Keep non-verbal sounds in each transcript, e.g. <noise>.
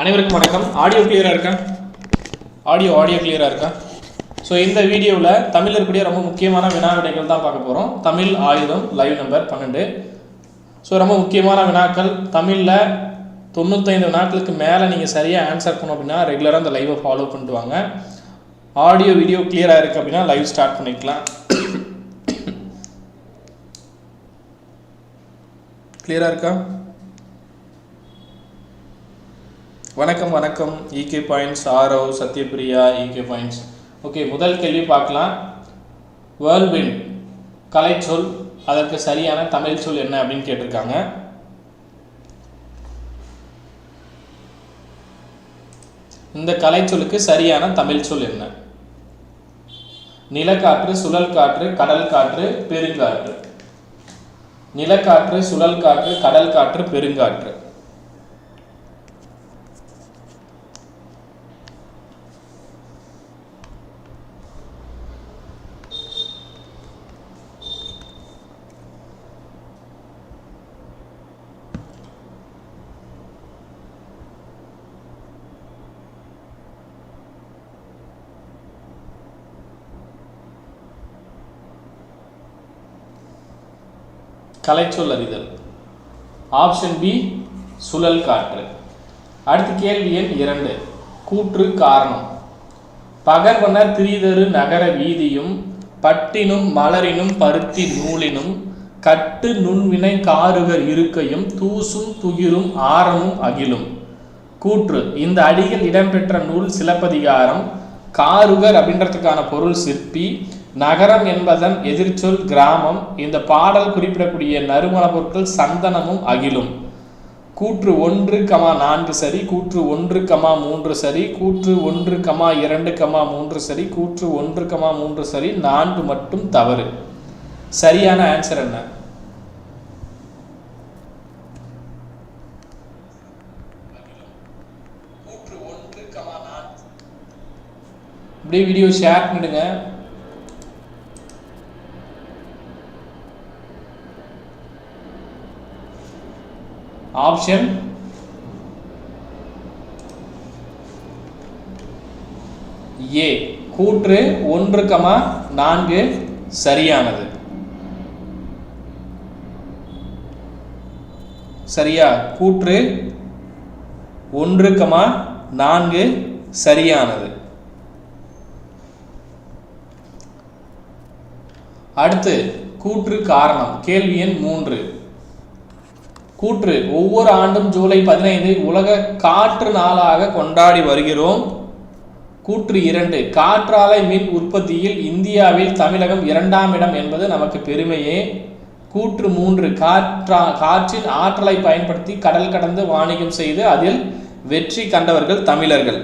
அனைவருக்கும் வணக்கம். ஆடியோ கிளியராக இருக்கா? ஆடியோ ஆடியோ கிளியராக இருக்கா? ஸோ இந்த வீடியோவில் தமிழ் இருக்கக்கூடிய ரொம்ப முக்கியமான வினா விடைகள் தான் பார்க்க போகிறோம் தமிழ் ஆயுதம் லைவ் நம்பர் பன்னெண்டு. ஸோ ரொம்ப முக்கியமான வினாக்கள். தமிழில் தொண்ணூத்தைந்து வினாக்களுக்கு மேலே நீங்கள் சரியாக ஆன்சர் பண்ணோம் அப்படின்னா ரெகுலராக அந்த லைவை ஃபாலோ பண்ணிட்டு வாங்க. ஆடியோ வீடியோ கிளியராக இருக்குது அப்படின்னா லைவ் ஸ்டார்ட் பண்ணிக்கலாம். கிளியராக இருக்கா? வணக்கம் வணக்கம். இகே பாயிண்ட்ஸ் ஆரவ் சத்யபிரியா இகே பாயிண்ட்ஸ் ஓகே முதல் கேள்வி பார்க்கலாம். வேர்ல்வின் கலைச்சொல் அதற்கு சரியான தமிழ் சொல் என்ன அப்படின்னு கேட்டிருக்காங்க. இந்த கலைச்சொல்லுக்கு சரியான தமிழ் சொல் என்ன? நிலக்காற்று சுழல் காற்று கடல் காற்று பெருங்காற்று. நிலக்காற்று சுழல் காற்று கடல் காற்று பெருங்காற்று. கலைச்சொல் அறிதல். ஆப்ஷன் பி சுழல் காற்று. அடுத்து கேள்வி எண் இரண்டு கூற்று காரணம். பகர்வனர் திரிதரு நகர வீதியும் பட்டினும் மலரினும் பருத்தி நூலினும் கட்டு நுண்வினை காருகர் இருக்கையும் தூசும் துகிரும் ஆரமும் அகிலும். கூற்று இந்த அடியில் இடம்பெற்ற நூல் சிலப்பதிகாரம் காருகர் அப்படின்றதுக்கான பொருள் சிற்பி நகரம் என்பதன் எதிர்ச்சொல் கிராமம் இந்த பாடல் குறிப்பிடக்கூடிய நறுமண பொருட்கள் சந்தனமும் அகிலும். கூற்று ஒன்று கமா நான்கு சரி கூற்று ஒன்று கமா மூன்று சரி கூற்று ஒன்று கமா இரண்டு கமா மூன்று சரி கூற்று ஒன்று கமா மூன்று சரி நான்கு மட்டும் தவறு. சரியான ஆன்சர் என்ன? அப்படியே வீடியோ ஷேர் பண்ணிடுங்க. ஆப்ஷன் ஏ கூற்று ஒன்று கமா நான்கு சரியானது. சரியா? கூற்று ஒன்று கமா நான்கு சரியானது. அடுத்து கூற்று காரணம். கேள்வி எண் மூன்று. கூற்று. ஒவ்வொரு ஆண்டும் ஜூலை பதினைந்து உலக காற்று நாளாக கொண்டாடி வருகிறோம். கூற்று இரண்டு. காற்றாலை மின் உற்பத்தியில் இந்தியாவில் தமிழகம் இரண்டாம் இடம் என்பது நமக்கு பெருமையே. கூற்று மூன்று. காற்றா காற்றின் ஆற்றலை பயன்படுத்தி கடல் கடந்து வாணிகம் செய்து அதில் வெற்றி கண்டவர்கள் தமிழர்கள்.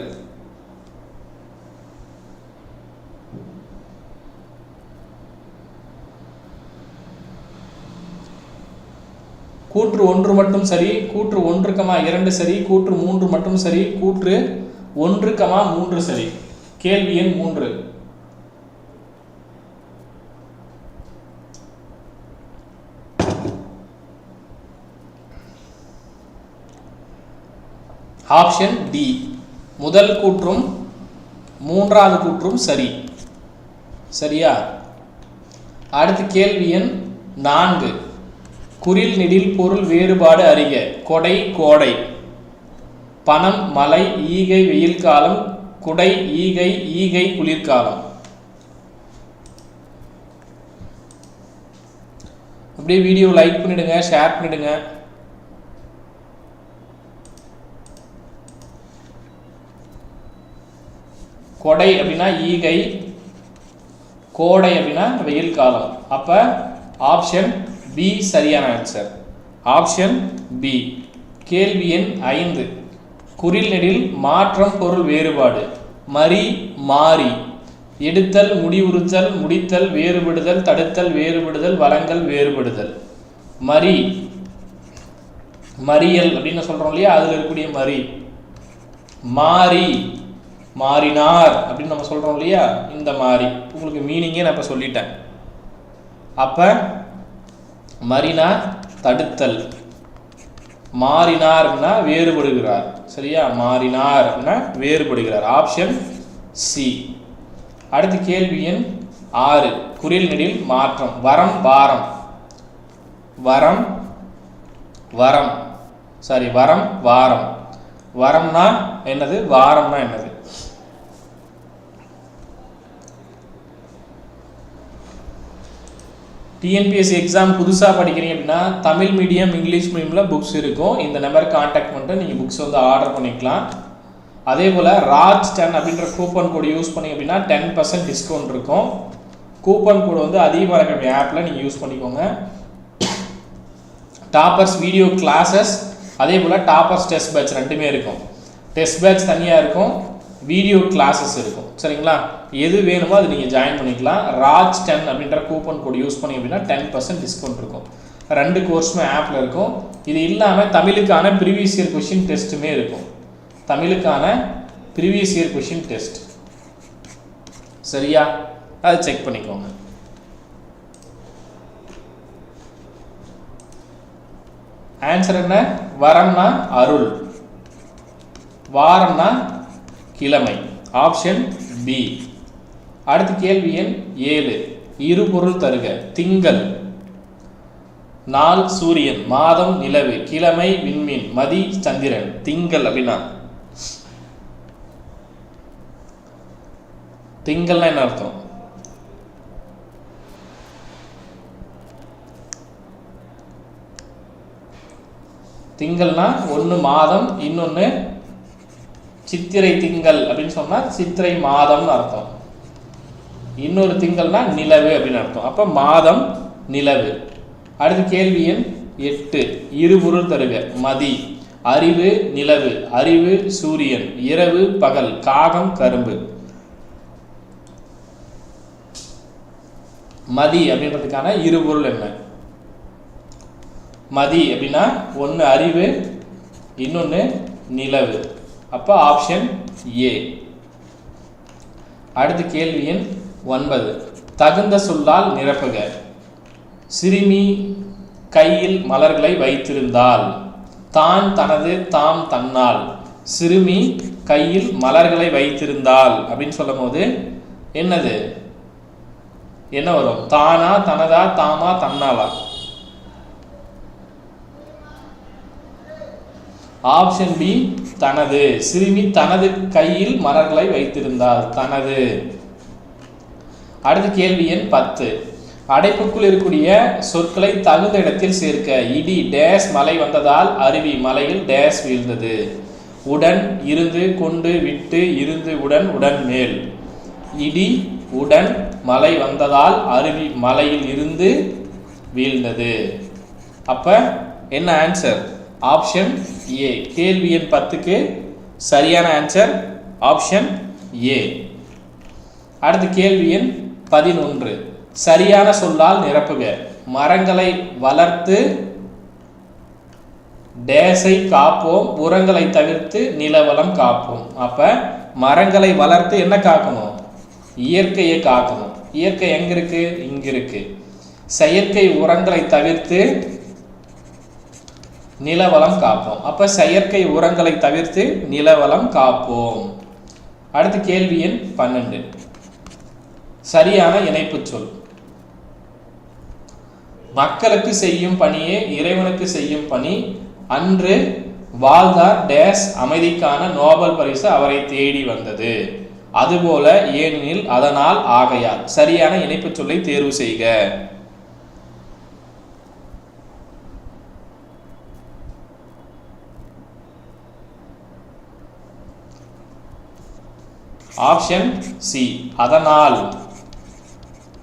கூற்று ஒன்று மட்டும் சரி கூற்று ஒன்று கமா இரண்டு சரி கூற்று மூன்று மட்டும் சரி கூற்று ஒன்று கமா மூன்று சரி. கேள்வி எண் மூன்று. ஆப்ஷன் டி முதல் கூற்றும் மூன்றாவது கூற்றும் சரி. சரியா? அடுத்து கேள்வி எண் நான்கு. குறில் நெடில் பொருள் வேறுபாடு அறிக. கொடை கோடை. பணம் மலை ஈகை வெயில் காலம். குடை ஈகை ஈகை குளிர்காலம் அப்படியே வீடியோ லைக் பண்ணிடுங்க ஷேர் பண்ணிடுங்க. கொடை அப்படின்னா ஈகை கோடை அப்படின்னா வெயில் காலம். அப்போ ஆப்ஷன் பி சரியான ஆன்சர் ஆப்ஷன் பி கேள்வி எண் ஐந்து. குறிநெடில் மாற்றம் பொருள் வேறுபாடு. மறி மாறி. எடுத்தல் முடிவுறுத்தல் முடித்தல் வேறுபடுதல் தடுத்தல் வேறுபடுதல் வளங்கள் வேறுபடுதல். மறி. மறியல் அப்படின்னு சொல்கிறோம் இல்லையா? அதில் இருக்கக்கூடிய மறி. மாறி. மாறினார் அப்படின்னு நம்ம சொல்கிறோம் இல்லையா? இந்த மாதிரி உங்களுக்கு மீனிங்கே நான் இப்போ சொல்லிட்டேன். அப்போ மரினா தடுத்தல். மாறினார் அப்படின்னா வேறுபடுகிறார். சரியா? மாறினார் அப்படின்னா வேறுபடுகிறார். ஆப்ஷன் சி அடுத்து கேள்வி எண் ஆறு. குரில் நெடில் மாற்றம். வரம் வாரம் வரம் வரம். சாரி வரம் வாரம். வரம்னா என்னது? வாரம்னா என்னது? டிஎன்பிஎஸ்சி எக்ஸாம் புதுசாக படிக்கிறீங்க அப்படின்னா தமிழ் மீடியம் இங்கிலீஷ் மீடியமில் புக்ஸ் இருக்கும். இந்த நம்பருக்கு காண்டாக்ட் பண்ணிட்டு நீங்கள் புக்ஸ் வந்து ஆர்டர் பண்ணிக்கலாம். அதே போல் ராஜ் டென் அப்படின்ற கூப்பன் கோடு யூஸ் பண்ணி அப்படின்னா டென் பர்சன்ட் டிஸ்கவுண்ட் இருக்கும். கூப்பன் கோடு வந்து அதிகமாக இருக்கிற ஆப்பில் நீங்கள் யூஸ் பண்ணிக்கோங்க. டாப்பர்ஸ் வீடியோ கிளாஸஸ் அதே போல் டாப்பர்ஸ் டெஸ்ட் பேட்ச் ரெண்டுமே இருக்கும். டெஸ்ட் பேட்ச் தனியாக இருக்கும். வீடியோ கிளாஸஸ் இருக்கும். சரிங்களா? எது வேணுமோ அது நீங்கள் ஜாயின் பண்ணிக்கலாம். ராஜ் டென் அப்படின்ற கூப்பன் கோட் யூஸ் பண்ணி அப்படின்னா டென் பர்சன்ட் டிஸ்கவுண்ட் இருக்கும். ரெண்டு கோர்ஸுமே ஆப்பில் இருக்கும். இது இல்லாமல் தமிழுக்கான ப்ரீவியஸ் இயர் கொஷின் டெஸ்ட்டுமே இருக்கும். தமிழுக்கான ப்ரீவியஸ் இயர் கொஷின் டெஸ்ட் சரியா? அதை செக் பண்ணிக்கோங்க. ஆன்சர் என்ன? வரம்னா அருள். வாரம்னா கிழமை. ஆப்ஷன் பி அடுத்த கேள்வி எண் ஏழு. இருபொருள் தருக. திங்கள். நாள் சூரியன். மாதம் நிலவு. கிழமை விண்மீன். மதி சந்திரன். திங்கள் அப்படின்னா? திங்கள்னா என்ன அர்த்தம்? திங்கள்னா ஒன்று மாதம் இன்னொன்று சித்திரை திங்கள் அப்படின்னு சொன்னால் சித்திரை மாதம்னு அர்த்தம். இன்னொரு திங்கள்னா நிலவு அப்படின்னு அர்த்தம். அப்போ மாதம் நிலவு. அடுத்து கேள்வி எண் எட்டு. இருபொருள் தருக. மதி. அறிவு நிலவு. அறிவு சூரியன். இரவு பகல். காகம் கரும்பு. மதி அப்படின்றதுக்கான இருபொருள் என்ன? மதி அப்படின்னா ஒன்று அறிவு இன்னொன்று நிலவு. அப்போ ஆப்ஷன் ஏ அடுத்த கேள்வி எண் ஒன்பது. தகுந்த சொல்லால் நிரப்புக. சிறுமி கையில் மலர்களை வைத்திருந்தால் தான் தனது தாம் தன்னால் சிறுமி கையில் மலர்களை வைத்திருந்தால் அப்படின்னு சொல்லும் போது என்னது? என்ன வரும்? தானா தனதா தாமா தன்னாலா ஆப்ஷன் பி தனது. சிறுமி தனது கையில் மலர்களை வைத்திருந்தால் தனது. அடுத்த கேள்வி எண் பத்து. அடைப்புக்குள் இருக்கக்கூடிய சொற்களை தகுந்த இடத்தில் சேர்க்க. இடி டேஸ் மலை வந்ததால் அருவி மலையில் டேஸ் வீழ்ந்தது. உடன் இருந்து கொண்டு விட்டு இருந்து உடன் உடன் மேல். இடி உடன் மலை வந்ததால் அருவி மலையில் இருந்து வீழ்ந்தது. அப்ப என்ன ஆன்சர் ஆப்ஷன் ஏ கேள்வி எண் பத்துக்கு சரியான ஆன்சர் ஆப்ஷன் ஏ அடுத்து கேள்வி எண் பதினொன்று. சரியான சொல்லால் நிரப்புக. மரங்களை வளர்த்து டேஸை காப்போம். உரங்களை தவிர்த்து நிலவளம் காப்போம். அப்போ மரங்களை வளர்த்து என்ன காக்கணும்? இயற்கையை காக்கணும். இயற்கை எங்க இருக்கு இங்க இருக்கு செயற்கை உரங்களை தவிர்த்து நிலவளம் காப்போம். அப்ப செயற்கை உரங்களை தவிர்த்து நிலவளம் காப்போம். அடுத்து கேள்வி எண் பன்னெண்டு. சரியான இணைப்பு சொல். மக்களுக்கு செய்யும் பணியே இறைவனுக்கு செய்யும் பணி. அன்று வால்தார் டேஸ் அமைதிக்கான நோபல் பரிசு அவரை தேடி வந்தது. அதுபோல ஏனெனில் அதனால் ஆகையால் சரியான இணைப்பு சொல்லை தேர்வு செய்க. ஆப்ஷன் சி அதனால்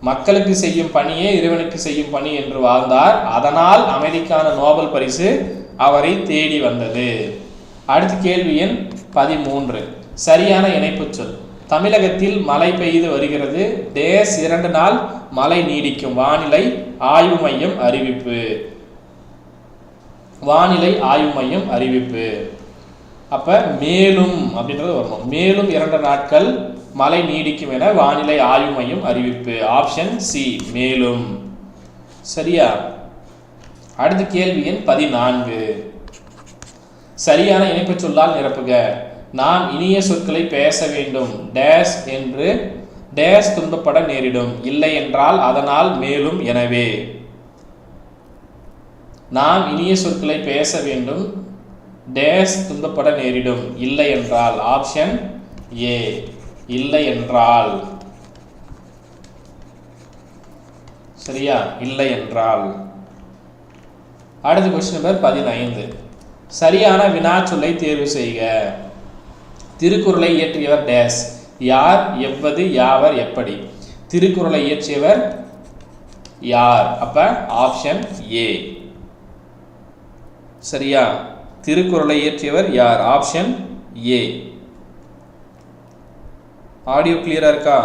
மக்களுக்கு செய்யும் பணியே இறைவனுக்கு செய்யும் பணி என்று வாழ்ந்தார். அதனால் அமைதிக்கான நோபல் பரிசு அவரை தேடி வந்தது. அடுத்த கேள்வி எண் பதிமூன்று. சரியான இணைப்பு சொல். தமிழகத்தில் மழை பெய்து வருகிறது. டேஸ் இரண்டு நாள் மழை நீடிக்கும். வானிலை ஆய்வு மையம் அறிவிப்பு. வானிலை ஆய்வு மையம் அறிவிப்பு. அப்போ மேலும் அப்படின்றது வரணும். மேலும் இரண்டு நாட்கள் மழை நீடிக்கும் என வானிலை ஆய்வு மையம் அறிவிப்பு. ஆப்ஷன் சி மேலும். சரியா? அடுத்த கேள்வி எண் பதினான்கு. சரியான இணைப்புச் சொல்லால் நிரப்புக. நான் இனிய சொற்களை பேச வேண்டும். டேஸ் என்று டேஸ் துன்பப்பட நேரிடும். இல்லை என்றால் அதனால் மேலும். எனவே நாம் இனிய சொற்களை பேச வேண்டும். டேஸ் துன்பப்பட நேரிடும். இல்லை என்றால் ஆப்ஷன் ஏ. இல்லை என்றால். சரியா? இல்லை என்றால். அடுத்த கொஸ்டின் நம்பர் பதினைந்து. சரியான வினாச்சொல்லை தேர்வு செய்க. திருக்குறளை இயற்றியவர் டேஸ் யார் எவ்வது யாவர் எப்படி? திருக்குறளை இயற்றியவர் யார்? அப்ப ஆப்ஷன் ஏ. சரியா? திருக்குறளை இயற்றியவர் யார்? ஆப்ஷன் ஏ ஆடியோ கிளியரா இருக்கா?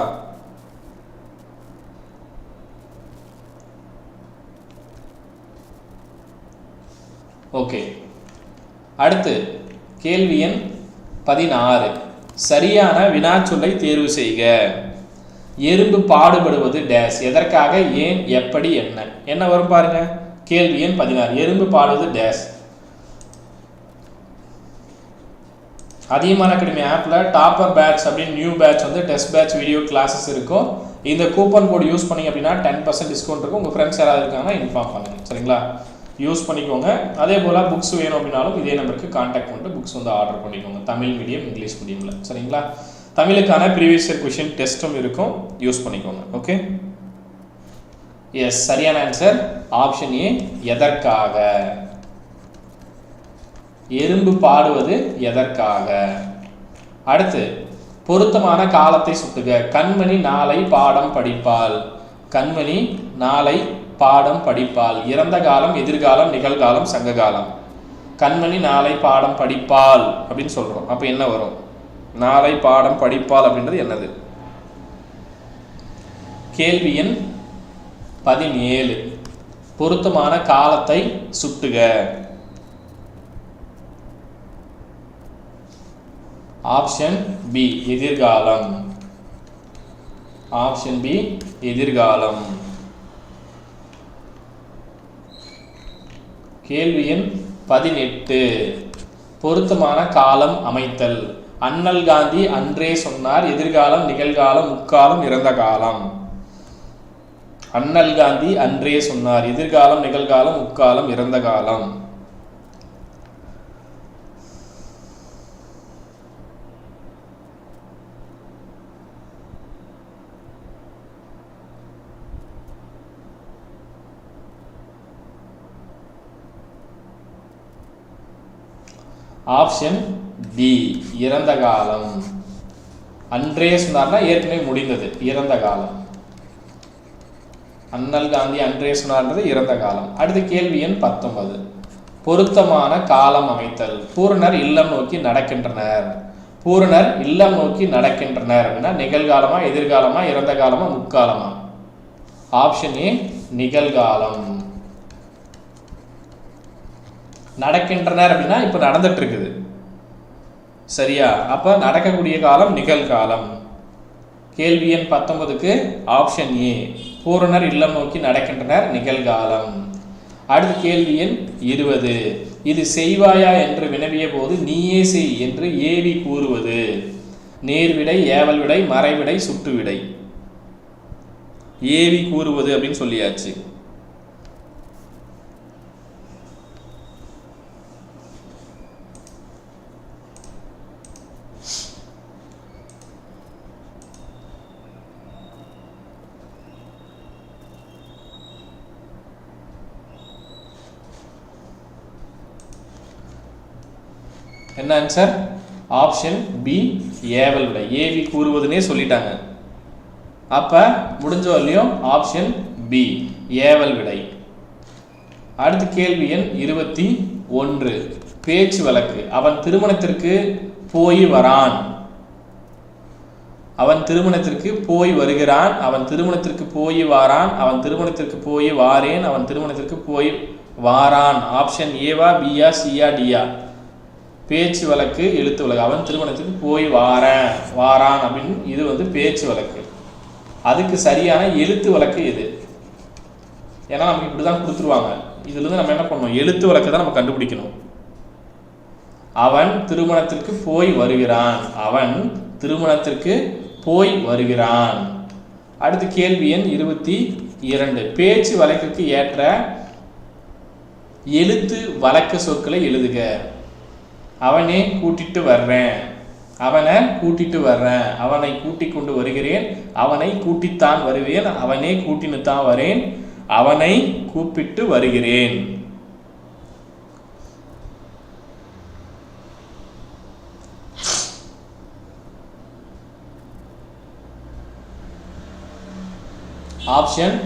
ஓகே அடுத்து கேள்வி எண் பதினாறு. சரியான வினாச்சொல்லை தேர்வு செய்க. எறும்பு பாடுபடுவது டேஸ் எதற்காக ஏன் எப்படி என்ன? என்ன வரும் பாருங்க. கேள்வி எண் பதினாறு. எறும்பு பாடுவது டேஸ் அதிகமான அகாடமி ஆப்பில் டாப்பர் பேட்ச் அப்படின்னு நியூ பேட்ச் வந்து டெஸ்ட் பேட்ச் வீடியோ கிளாஸஸ் இருக்கும். இந்த கூப்பன் கோட் யூஸ் பண்ணீங்க அப்படின்னா டென் பர்சன்ட் டிஸ்கவுண்ட் இருக்கும். உங்கள் ஃப்ரெண்ட்ஸ் யாராவது இருக்காங்கன்னா இன்ஃபார்ம் பண்ணுங்க. சரிங்களா? யூஸ் பண்ணிக்கோங்க. அதே போல் புக்ஸ் வேணும் அப்படின்னாலும் இதே நம்பருக்கு காண்டாக்ட் பண்ணிட்டு புக்ஸ் வந்து ஆர்டர் பண்ணிக்கோங்க. தமிழ் மீடியம் இங்கிலீஷ் மீடியமில் சரிங்களா? தமிழுக்கான ப்ரீவியஸ் இயர் கொஷின் டெஸ்ட்டும் இருக்கும். யூஸ் பண்ணிக்கோங்க. ஓகே எஸ் சரியான ஆன்சர் ஆப்ஷன் ஏ எதற்காக? எறும்பு பாடுவது எதற்காக? அடுத்து பொருத்தமான காலத்தை சுட்டுக. கண்மணி நாளை பாடம் படிப்பாள். கண்மணி நாளை பாடம் படிப்பாள். இறந்த காலம் எதிர்காலம் நிகழ்காலம் சங்ககாலம். கண்மணி நாளை பாடம் படிப்பாள் அப்படின்னு சொல்கிறோம் அப்போ என்ன வரும்? நாளை பாடம் படிப்பாள் அப்படின்றது என்னது? கேள்வி எண் பதினேழு. பொருத்தமான காலத்தை சுட்டுக. ஆப்ஷன் பி எதிர்காலம். ஆப்ஷன் பி எதிர்காலம். கேள்வி எண் பதினெட்டு. பொருத்தமான காலம் அமைத்தல். அண்ணல் காந்தி அன்றே சொன்னார் எதிர்காலம் நிகழ்காலம் முக்காலம் இறந்த காலம். அண்ணல் காந்தி அன்றே சொன்னார் எதிர்காலம் நிகழ்காலம் முக்காலம் இறந்த காலம். ஆப்ஷன் பி இறந்த காலம். அன்றே சொன்னார்னா ஏற்கனவே முடிந்தது இறந்த காலம். அண்ணல் காந்தி அன்றே சொன்னார்ன்றது இறந்த காலம். அடுத்த கேள்வி எண் பத்தொன்பது. பொருத்தமான காலம் அமைத்தல். பூரணர் இல்லம் நோக்கி நடக்கின்றனர். பூரணர் இல்லம் நோக்கி நடக்கின்றனர் அப்படின்னா நிகழ்காலமா எதிர்காலமா இறந்த காலமா முக்காலமா? ஆப்ஷன் ஏ நிகழ்காலம். நடக்கின்றனர் அப்படின்னா இப்போ நடந்துட்டு இருக்குது சரியா? அப்போ நடக்கக்கூடிய காலம் நிகழ்காலம். கேள்வி எண் பத்தொன்பதுக்கு ஆப்ஷன் ஏ பூரணர் இல்லம் நோக்கி நடக்கின்றனர் நிகழ்காலம். அடுத்த கேள்வி எண் இருபது இது செய்வாயா என்று வினவிய போது நீயே செய் என்று ஏவி கூறுவது. நேர்விடை ஏவல் விடை மறைவிடை சுற்றுவிடை ஏவி கூறுவது அப்படின்னு சொல்லியாச்சு. என்ன ஆன்சர் ஆப்ஷன் பி ஏவல் விடை. ஏவி கூறுவதுனே சொல்லிட்டாங்க. அப்ப முடிஞ்ச வரலையும் ஆப்ஷன் பி ஏவல் விடை. அடுத்த கேள்வி எண் இருபத்தி ஒன்று. பேச்சு வழக்கு. அவன் திருமணத்திற்கு போய் வரான். அவன் திருமணத்திற்கு போய் வருகிறான். அவன் திருமணத்திற்கு போய் வாரான். அவன் திருமணத்திற்கு போய் வாரேன். அவன் திருமணத்திற்கு போய் வாரான். ஆப்ஷன் ஏவா பியா சியா டியா பேச்சு வழக்கு எழுத்து வழக்கு. அவன் திருமணத்துக்கு போய் வாரேன் வாரான் அப்படின்னு இது வந்து பேச்சு வழக்கு. அதுக்கு சரியான எழுத்து வழக்கு எது? ஏன்னா நமக்கு இப்படி தான் கொடுத்துருவாங்க. இதுலேருந்து நம்ம என்ன பண்ணணும்? எழுத்து வழக்கு தான் நம்ம கண்டுபிடிக்கணும். அவன் திருமணத்திற்கு போய் வருகிறான். அவன் திருமணத்திற்கு போய் வருகிறான். அடுத்து கேள்வி எண் இருபத்தி இரண்டு. பேச்சு வழக்குக்கு ஏற்ற எழுத்து வழக்கு சொற்களை எழுதுக. அவனே கூட்டிட்டு வர்றேன். அவனை கூட்டிட்டு வர்றேன். அவனை கூட்டி கொண்டு வருகிறேன். அவனை கூட்டித்தான் வருவேன். அவனே கூட்டின்னு தான் வரேன். அவனை கூப்பிட்டு வருகிறேன். Option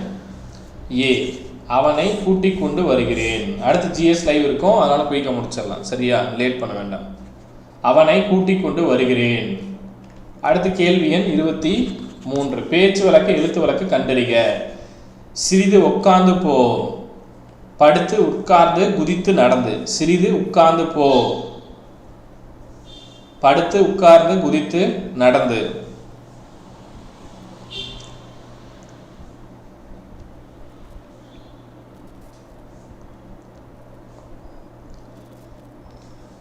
A. அவனை கூட்டிக் கொண்டு வருகிறேன். அடுத்து ஜிஎஸ் லைவ் இருக்கும். அதனால குயிக்க முடிச்சிடலாம். சரியா? லேட் பண்ண வேண்டாம். அவனை கூட்டிக் கொண்டு வருகிறேன். அடுத்து கேள்வி எண் இருபத்தி மூன்று. பேச்சு வழக்கு எழுத்து வழக்கு கண்டறிக. சிறிது உட்கார்ந்து போ. படுத்து உட்கார்ந்து குதித்து நடந்து. சிறிது உட்கார்ந்து போ. படுத்து உட்கார்ந்து குதித்து நடந்து.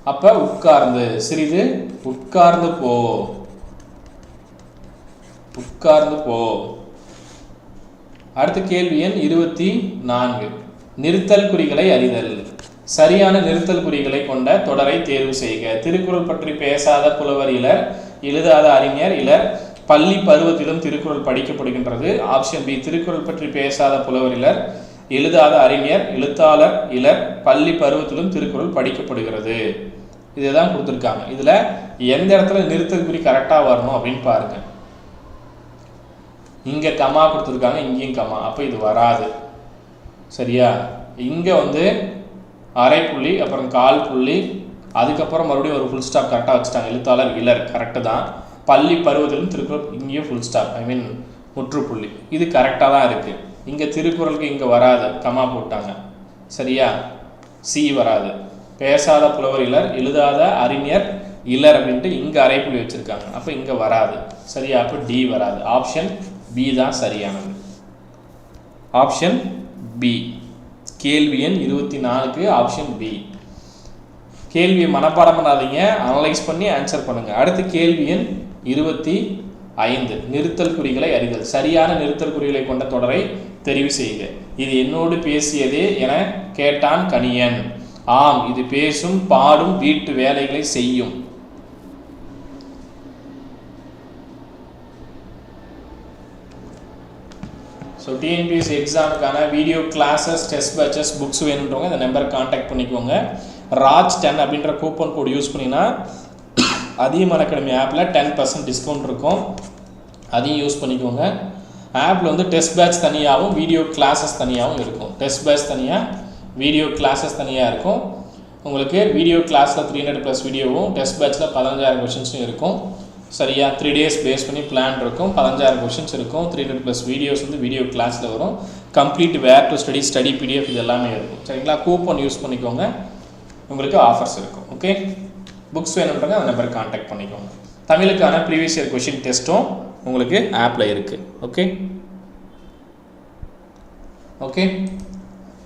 அப்ப உட்கார்ந்து சிறிது உட்கார்ந்து போ. உட்கார்ந்து போ. அடுத்த கேள்வி எண் இருபத்தி நான்கு. நிறுத்தல் குறிகளை அறிதல். சரியான நிறுத்தல் குறிகளை கொண்ட தொடரை தேர்வு செய்க. திருக்குறள் பற்றி பேசாத புலவர் இலர் எழுதாத அறிஞர் இலர் பள்ளி பருவத்திலும் திருக்குறள் படிக்கப்படுகின்றது. ஆப்ஷன் பி திருக்குறள் பற்றி பேசாத புலவர் இலர் எழுதாத அறிஞர் எழுத்தாளர் இலர் பள்ளி பருவத்திலும் திருக்குறள் படிக்கப்படுகிறது. இதுதான் கொடுத்துருக்காங்க. இதில் எந்த இடத்துல நிறுத்தக்குறி கரெக்டாக வரணும் அப்படின்னு பாருங்க. இங்கே கமா கொடுத்துருக்காங்க இங்கேயும் கமா அப்போ இது வராது. சரியா? இங்கே வந்து அரை புள்ளி அப்புறம் கால் புள்ளி அதுக்கப்புறம் மறுபடியும் ஒரு ஃபுல் ஸ்டாப் கரெக்டாக வச்சுட்டாங்க. எழுத்தாளர் இலர் கரெக்டு தான். பள்ளி பருவத்திலும் திருக்குறள் இங்கேயும் ஃபுல் ஸ்டாப் ஐ மீன் முற்றுப்புள்ளி. இது கரெக்டாக தான் இருக்குது இங்கே திருக்குறளுக்கு இங்கே வராது. கமா போட்டாங்க. சரியா? சி வராது. பேசாத புலவர் இலர் எழுதாத அறிஞர் இலர் அப்படின்ட்டு இங்கே அரைப்புள்ளி வச்சுருக்காங்க. அப்போ இங்கே வராது. சரியா? அப்போ டி வராது. ஆப்ஷன் பி தான் சரியானது. Option B. கேள்வி எண் இருபத்தி நாலுக்கு ஆப்ஷன் பி. கேள்வியை மனப்பாடம் பண்ணாதீங்க. அனலைஸ் பண்ணி ஆன்சர் பண்ணுங்கள் அடுத்து கேள்வி எண் இருபத்தி ஐந்து. நிறுத்தல் குறிகளை அறிதல். சரியான நிறுத்தல் குறிகளை கொண்ட தொடரை தெரிவு செய்க. இது என்னோடு பேசியதே என கேட்டான் கணியன். ஆம் இது பேசும் பாடும் வீட்டு வேலைகளை செய்யும். So TNPSC எக்ஸாமுக்கான video classes test batches books வேணுன்றவங்க இந்த நம்பர் காண்டாக்ட் பண்ணிக்கோங்க. ராஜ் டென் அப்படின்ற கூப்பன் கோட் யூஸ் பண்ணினா <clears throat> அதிகமான அகாடமி ஆப்பில் டென் பர்சன்ட் டிஸ்கவுண்ட் இருக்கும். அதையும் யூஸ் பண்ணிக்கோங்க. ஆப்பில் வந்து டெஸ்ட் பேட்ச் தனியாகவும் வீடியோ கிளாஸஸ் தனியாகவும் இருக்கும். டெஸ்ட் பேட்ச் தனியாக வீடியோ கிளாஸஸ் தனியாக இருக்கும். உங்களுக்கு வீடியோ கிளாஸில் த்ரீ ஹண்ட்ரட் ப்ளஸ் வீடியோவும் டெஸ்ட் பேட்சில் பதினஞ்சாயிரம் கொஷின்ஸும் இருக்கும். சரியா? த்ரீ டேஸ் பேஸ் பண்ணி பிளான் இருக்கும். பதினஞ்சாயிரம் கொஷின்ஸ் இருக்கும். த்ரீ ஹண்ட்ரட் ப்ளஸ் வீடியோஸ் வந்து வீடியோ கிளாஸில் வரும். Complete where to study study PDF இது எல்லாமே இருக்கும். சரிங்களா? கூப்பன் யூஸ் பண்ணிக்கோங்க. உங்களுக்கு ஆஃபர்ஸ் இருக்கும். ஓகே புக்ஸ் வேணுன்றங்க அந்த நம்பர் காண்டாக்ட் பண்ணிக்கோங்க. தமிழுக்கான ப்ரீவியஸ் இயர் கொஷின் டெஸ்ட்டும் உங்களுக்கு ஆப்பில் இருக்குது ஓகே ஓகே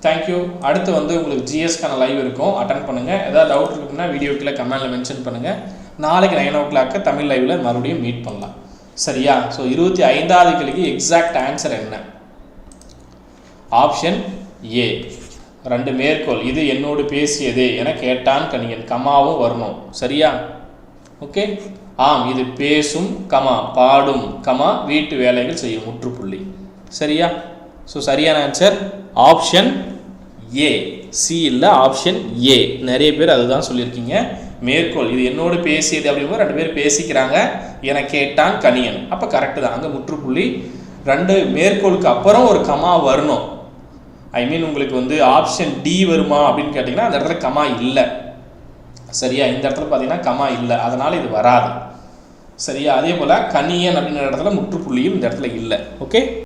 தேங்க்யூ அடுத்து வந்து உங்களுக்கு ஜிஎஸ்க்கான லைவ் இருக்கும். அட்டன் பண்ணுங்கள் ஏதாவது டவுட் இருக்குன்னா வீடியோ கீழே கமெண்டில் மென்ஷன் பண்ணுங்கள் நாளைக்கு நைன் ஓ கிளாக்கு தமிழ் லைவில் மறுபடியும் மீட் பண்ணலாம். சரியா? ஸோ இருபத்தி ஐந்தாவது கேள்விக்கு எக்ஸாக்ட் ஆன்சர் என்ன? ஆப்ஷன் ஏ ரெண்டு மேற்கோள். இது என்னோடு பேசியது என கேட்டான் கணியன் கமாவும் வரணும் சரியா? ஓகே ஆம் இது பேசும் கமா பாடும் கமா வீட்டு வேலைகள் செய்யும் முற்றுப்புள்ளி. சரியா? ஸோ சரியான ஆன்சர் ஆப்ஷன் ஏ சி இல்லை ஆப்ஷன் ஏ நிறைய பேர் அதுதான் சொல்லியிருக்கீங்க. மேற்கோள் இது என்னோடு பேசியது அப்படிங்கும்போது ரெண்டு பேர் பேசிக்கிறாங்க. என கேட்டான் கணியன் அப்போ கரெக்டு தான். அங்கே முற்றுப்புள்ளி. ரெண்டு மேற்கோளுக்கு அப்புறம் ஒரு கமா வரணும். ஐ மீன் உங்களுக்கு வந்து ஆப்ஷன் டி வருமா அப்படின்னு கேட்டிங்கன்னா அந்த இடத்துல கமா இல்லை. சரியா? இந்த இடத்துல பார்த்தீங்கன்னா கமா இல்லை. அதனால் இது வராது. சரியா? அதே போல் கனியன் அப்படின்ற இடத்துல முற்றுப்புள்ளியும் இந்த இடத்துல இல்லை. ஓகே